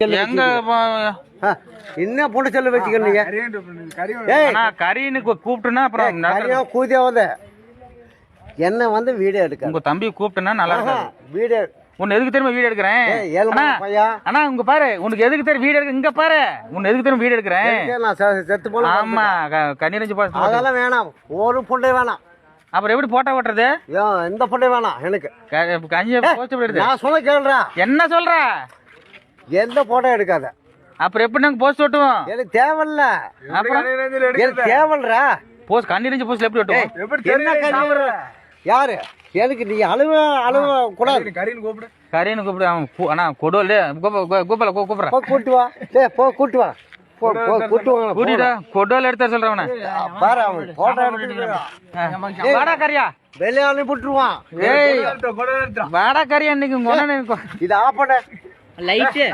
எங்க என்ன பொண்ணு செல்லு வச்சுக்கிறீங்க ஏய் அண்ணா கறின்னு கூ- கூப்பிட்டுனா அப்புறம். கரியா கூதியா வந்து? என்ன வந்து வீடியோ எடுக்க உங்க தம்பி கூப்பிட்டுனா நல்லா இருக்காது. வீடியோ உன்னை எதுக்கு தெரியுமா வீடியோ எடுக்கிறேன். அண்ணா உங்க பாரு உனக்கு எதுக்கு தெரியும் வீடியோ எடுக்க இங்க பாரு உன்னை எதுக்கு தெரியும் வீடியோ எடுக்கிறேன்? செத்து போல ஆமா கண்ணீரஞ்சு பாட்டு அதெல்லாம் வேணாம். ஒரு பொண்ணே வேணாம். அப்புறம் எப்படி போட்டோ ஓட்டுறது? எந்த பொண்ணே வேணாம் எனக்கு. க- கஞ்சியை போச்சு நான் சொல்ல கேளுடா. என்ன சொல்ற? எந்த போட்டோ எடுக்காத. அப்புறம் எப்படி நாங்க போஸ்ட் ஓட்டுவோம் எனக்கு தேவையில்ல. அப்புறம் எனக்கு தேவைல்றா போஸ்ட் கண்ணீரஞ்சு போஸ்ட்ல எப்படி ஓட்டுவோம் என்ன கண்ணீர் யாரு? எனக்கு நீ அழுவ அழுவ கூடாது. கறின்னு கூப்பிடு. அவன் கூ- அண்ணா கொடுவல் கூப்பல கூப்பிடுற போ கூட்டு வா. டேய் போ கூட்டு வா. போ போ கூட்டு வா. கூட்டிட்டா கொடுவல் எடுத்த சொல்றவன பாரு அவன் போட்டோ எடுத்துட்டு வாடா கறியா? வெளியே அனுப்பிட்டுருவான் ஏய் வாடா கறியா இன்னைக்கு உங்க இது ஆஃப் 来一遍